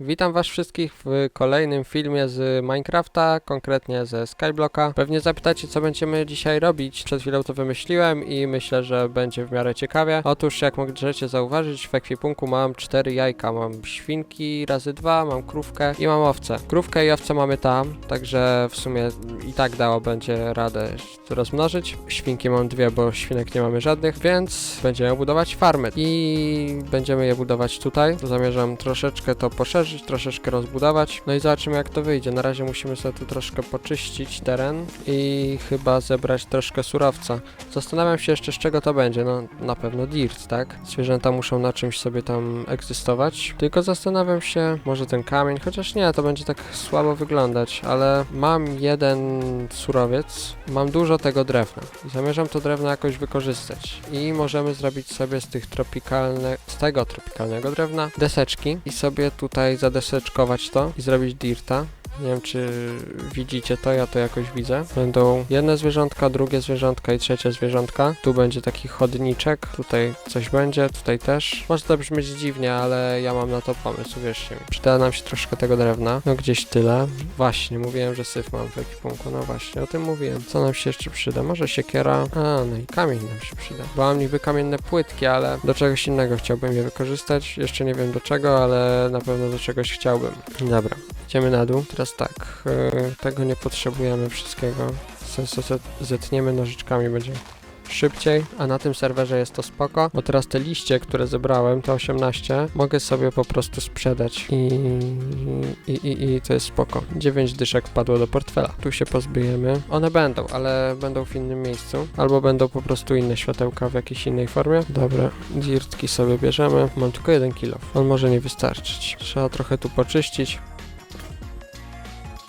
Witam was wszystkich w kolejnym filmie z Minecrafta, konkretnie ze Skyblocka. Pewnie zapytacie, co będziemy dzisiaj robić. Przed chwilą to wymyśliłem i myślę, że będzie w miarę ciekawie. Otóż, jak możecie zauważyć, w ekwipunku mam cztery jajka. Mam świnki razy dwa, mam krówkę i mam owce. Krówkę i owce mamy tam, także w sumie i tak dało będzie radę rozmnożyć. Świnki mam dwie, bo świnek nie mamy żadnych, więc będziemy budować farmy. I będziemy je budować tutaj. Zamierzam troszeczkę to poszerzyć, troszeczkę rozbudować. No i zobaczymy jak to wyjdzie. Na razie musimy sobie tu troszkę poczyścić teren i chyba zebrać troszkę surowca. Zastanawiam się jeszcze z czego to będzie. No na pewno dirt, tak? Zwierzęta muszą na czymś sobie tam egzystować. Tylko zastanawiam się, może ten kamień, chociaż nie, to będzie tak słabo wyglądać, ale mam jeden surowiec, mam dużo tego drewna i zamierzam to drewno jakoś wykorzystać. I możemy zrobić sobie z tych tropikalnych, z tego tropikalnego drewna deseczki i sobie tutaj zadeseczkować to i zrobić dirta. Nie wiem, czy widzicie to, ja to jakoś widzę. Będą jedne zwierzątka, drugie zwierzątka i trzecie zwierzątka. Tu będzie taki chodniczek, tutaj coś będzie, tutaj też. Może to brzmieć dziwnie, ale ja mam na to pomysł, wierzcie mi. Przyda nam się troszkę tego drewna, no gdzieś tyle. Właśnie, mówiłem, że syf mam w ekwipunku, no właśnie, o tym mówiłem. Co nam się jeszcze przyda? Może siekiera? A, no i kamień nam się przyda. Bo mam niby kamienne płytki, ale do czegoś innego chciałbym je wykorzystać. Jeszcze nie wiem do czego, ale na pewno do czegoś chciałbym. Dobra, idziemy na dół. Teraz tak, yy, tego nie potrzebujemy wszystkiego. Sensu zet- zetniemy nożyczkami, będzie szybciej, a na tym serwerze jest to spoko, bo teraz te liście, które zebrałem, te 18, mogę sobie po prostu sprzedać i, i, i, i to jest spoko. 9 dyszek wpadło do portfela. Tu się pozbyjemy. One będą, ale będą w innym miejscu, albo będą po prostu inne światełka w jakiejś innej formie. Dobra, dirtki sobie bierzemy. Mam tylko jeden kilo. On może nie wystarczyć. Trzeba trochę tu poczyścić.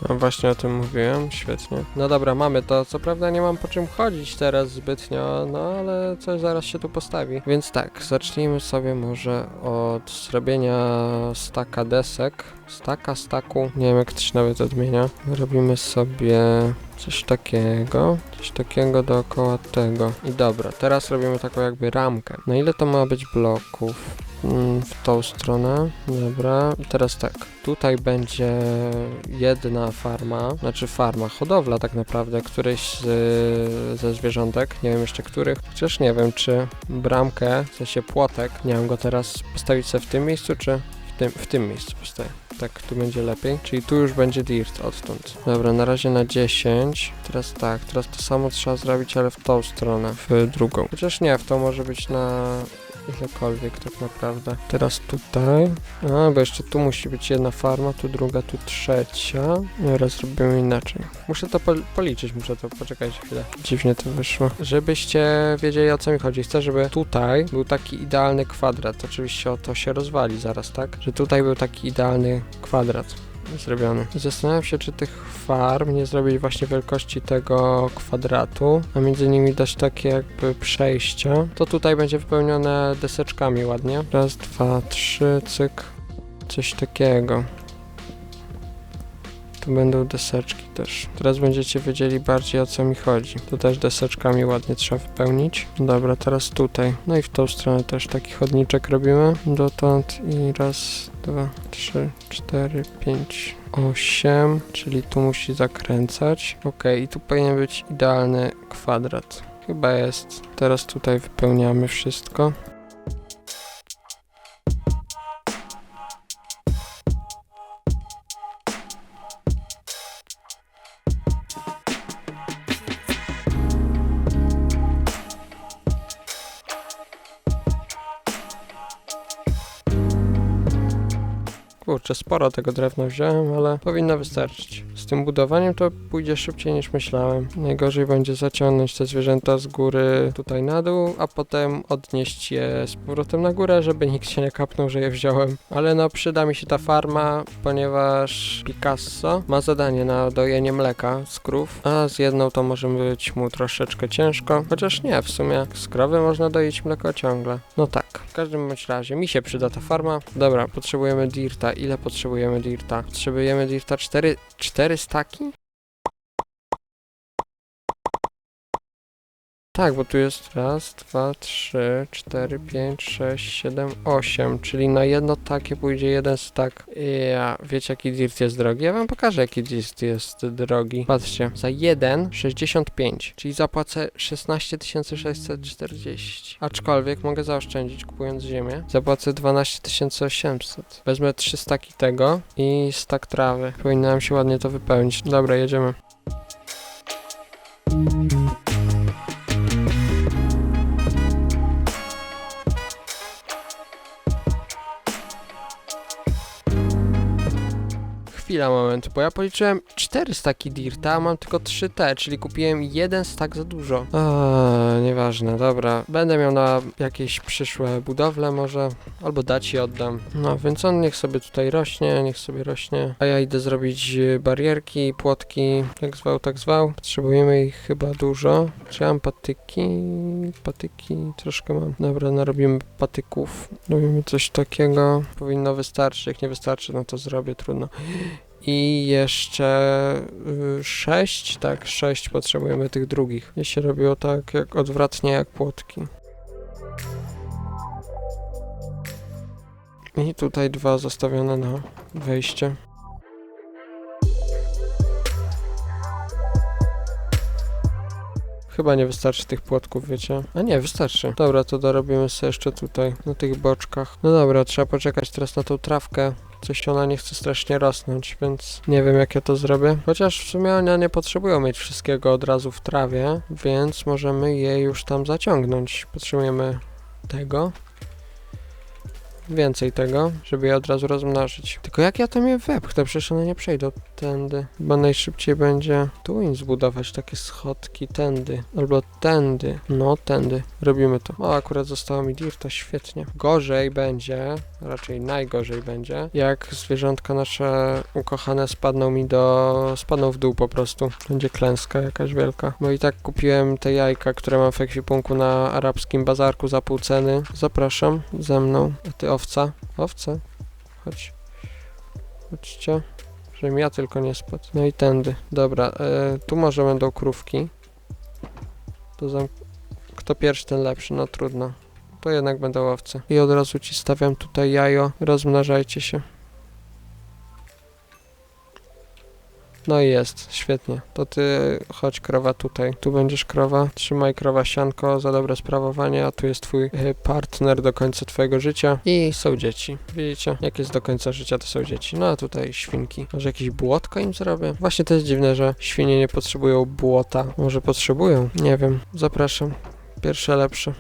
No właśnie o tym mówiłem, świetnie. No dobra, mamy to. Co prawda nie mam po czym chodzić teraz zbytnio, no ale coś zaraz się tu postawi. Więc tak, zacznijmy sobie może od zrobienia staka desek. Staka, staku, nie wiem jak to się nawet odmienia. Robimy sobie coś takiego, coś takiego dookoła tego. I dobra, teraz robimy taką jakby ramkę. Na ile to ma być bloków? Mm, w tą stronę. Dobra, teraz tak. Tutaj będzie jedna farma, znaczy farma, hodowla tak naprawdę, któryś z, ze zwierzątek, nie wiem jeszcze których, chociaż nie wiem, czy bramkę, w sensie płotek, nie wiem go teraz postawić sobie w tym miejscu, czy w tym, w tym miejscu postawię. Tak, tu będzie lepiej. Czyli tu już będzie dirt odtąd. Dobra, na razie na 10. Teraz tak, teraz to samo trzeba zrobić, ale w tą stronę, w drugą. Chociaż nie, w tą może być na ilekolwiek tak naprawdę. Teraz tutaj. A, bo jeszcze tu musi być jedna farma, tu druga, tu trzecia. Teraz zrobimy inaczej. Muszę to pol- policzyć, muszę to, poczekajcie chwilę. Dziwnie to wyszło. Żebyście wiedzieli o co mi chodzi. Chcę, żeby tutaj był taki idealny kwadrat. Oczywiście o to się rozwali zaraz, tak? Że tutaj był taki idealny kwadrat zrobiony. Zastanawiam się, czy tych farm nie zrobić właśnie wielkości tego kwadratu, a między nimi dać takie jakby przejścia. To tutaj będzie wypełnione deseczkami ładnie. Raz, dwa, trzy, cyk. Coś takiego. Tu będą deseczki też. Teraz będziecie wiedzieli bardziej o co mi chodzi. Tu też deseczkami ładnie trzeba wypełnić. Dobra, teraz tutaj. No i w tą stronę też taki chodniczek robimy. Dotąd i raz, dwa, trzy, cztery, pięć, osiem. Czyli tu musi zakręcać. Ok, i tu powinien być idealny kwadrat. Chyba jest. Teraz tutaj wypełniamy wszystko. Kurczę, sporo tego drewna wziąłem, ale powinno wystarczyć. Tym budowaniem to pójdzie szybciej niż myślałem. Najgorzej będzie zaciągnąć te zwierzęta z góry tutaj na dół, a potem odnieść je z powrotem na górę, żeby nikt się nie kapnął, że je wziąłem. Ale no przyda mi się ta farma, ponieważ Picasso ma zadanie na dojenie mleka z krów, a z jedną to może być mu troszeczkę ciężko. Chociaż nie, w sumie z krowy można doić mleko ciągle. No tak, w każdym bądź razie mi się przyda ta farma. Dobra, potrzebujemy dirta. Ile potrzebujemy dirta? Potrzebujemy dirta 4, 4 staki? Tak, bo tu jest raz, dwa, trzy, cztery, pięć, sześć, siedem, osiem, czyli na jedno takie pójdzie jeden stack. Ja, wiecie jaki dirt jest drogi? Ja wam pokażę jaki dirt jest drogi. Patrzcie, za jeden 65, czyli zapłacę 16 640. Aczkolwiek mogę zaoszczędzić kupując ziemię. Zapłacę 12 800. Wezmę 3 staki tego i stak trawy. Powinno nam się ładnie to wypełnić. Dobra, jedziemy. Chwila, moment, bo ja policzyłem 4 staki dirta, a mam tylko 3 T, czyli kupiłem jeden stak za dużo. Eee, nieważne, dobra. Będę miał na jakieś przyszłe budowle może, albo dać i oddam. No, więc on niech sobie tutaj rośnie, niech sobie rośnie. A ja idę zrobić e, barierki, płotki, jak zwał, tak zwał. Potrzebujemy ich chyba dużo. Czy mam patyki? Patyki troszkę mam. Dobra, narobimy patyków. Robimy coś takiego. Powinno wystarczyć, jak nie wystarczy, no to zrobię, trudno. I jeszcze y, sześć, tak, sześć potrzebujemy tych drugich. Je się robiło tak jak odwrotnie jak płotki. I tutaj dwa zostawione na wejście. Chyba nie wystarczy tych płotków, wiecie? A nie, wystarczy. Dobra, to dorobimy sobie jeszcze tutaj, na tych boczkach. No dobra, trzeba poczekać teraz na tą trawkę. Coś ona nie chce strasznie rosnąć, więc nie wiem jak ja to zrobię. Chociaż w sumie one nie potrzebują mieć wszystkiego od razu w trawie, więc możemy je już tam zaciągnąć. Potrzebujemy tego. Więcej tego, żeby je od razu rozmnożyć. Tylko jak ja tam je wepchnę? Przecież one nie przejdą tędy. Chyba najszybciej będzie tu zbudować takie schodki tędy. Albo tędy. No, tędy. Robimy to. O, akurat zostało mi dirta, świetnie. Gorzej będzie, raczej najgorzej będzie, jak zwierzątka nasze ukochane spadną mi do... spadną w dół po prostu. Będzie klęska jakaś wielka. Bo i tak kupiłem te jajka, które mam w ekwipunku na arabskim bazarku za pół ceny. Zapraszam ze mną. A ty owca? Owca? Chodź. Chodźcie. Żebym ja tylko nie spadł. No i tędy. Dobra, e, tu może będą krówki. To. Kto pierwszy, ten lepszy. No trudno. To jednak będą owce. I od razu ci stawiam tutaj jajo. Rozmnażajcie się. No i jest, świetnie. To ty chodź krowa tutaj. Tu będziesz krowa. Trzymaj krowa sianko za dobre sprawowanie, a tu jest twój e, partner do końca twojego życia. I są dzieci. Widzicie? Jak jest do końca życia, to są dzieci. No a tutaj świnki. Może jakieś błotko im zrobię? Właśnie to jest dziwne, że świnie nie potrzebują błota. Może potrzebują? Nie wiem. Zapraszam. Pierwsze lepsze.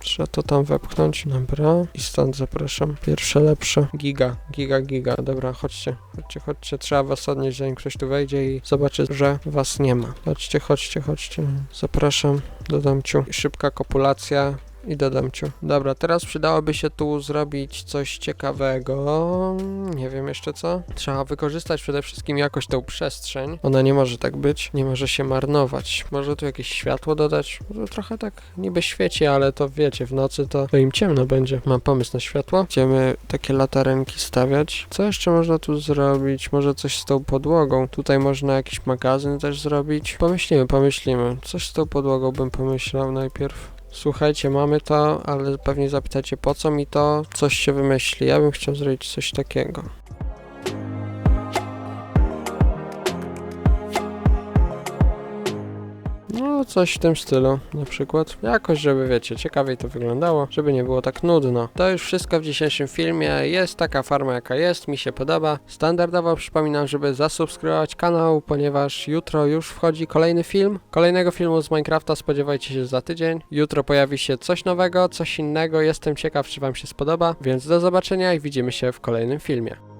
Trzeba to tam wepchnąć. Dobra. I stąd zapraszam. Pierwsze lepsze. Giga, giga, giga. Dobra, chodźcie. Chodźcie, chodźcie. Trzeba was odnieść, zanim ktoś tu wejdzie i zobaczy, że was nie ma. Chodźcie, chodźcie, chodźcie. Zapraszam. Dodam ciu. I szybka kopulacja. I dodam ciu. Dobra, teraz przydałoby się tu zrobić coś ciekawego. Nie wiem jeszcze co. Trzeba wykorzystać przede wszystkim jakoś tą przestrzeń. Ona nie może tak być. Nie może się marnować. Może tu jakieś światło dodać? Trochę tak niby świeci, ale to wiecie, w nocy to, to im ciemno będzie. Mam pomysł na światło. Będziemy takie latarenki stawiać. Co jeszcze można tu zrobić? Może coś z tą podłogą. Tutaj można jakiś magazyn też zrobić. Pomyślimy, pomyślimy. Coś z tą podłogą bym pomyślał najpierw. Słuchajcie, mamy to, ale pewnie zapytacie po co mi to, coś się wymyśli. Ja bym chciał zrobić coś takiego. No, coś w tym stylu, na przykład. Jakoś, żeby wiecie, ciekawiej to wyglądało, żeby nie było tak nudno. To już wszystko w dzisiejszym filmie. Jest taka farma, jaka jest, mi się podoba. Standardowo przypominam, żeby zasubskrybować kanał, ponieważ jutro już wchodzi kolejny film. Kolejnego filmu z Minecrafta spodziewajcie się za tydzień. Jutro pojawi się coś nowego, coś innego. Jestem ciekaw, czy Wam się spodoba, więc do zobaczenia i widzimy się w kolejnym filmie.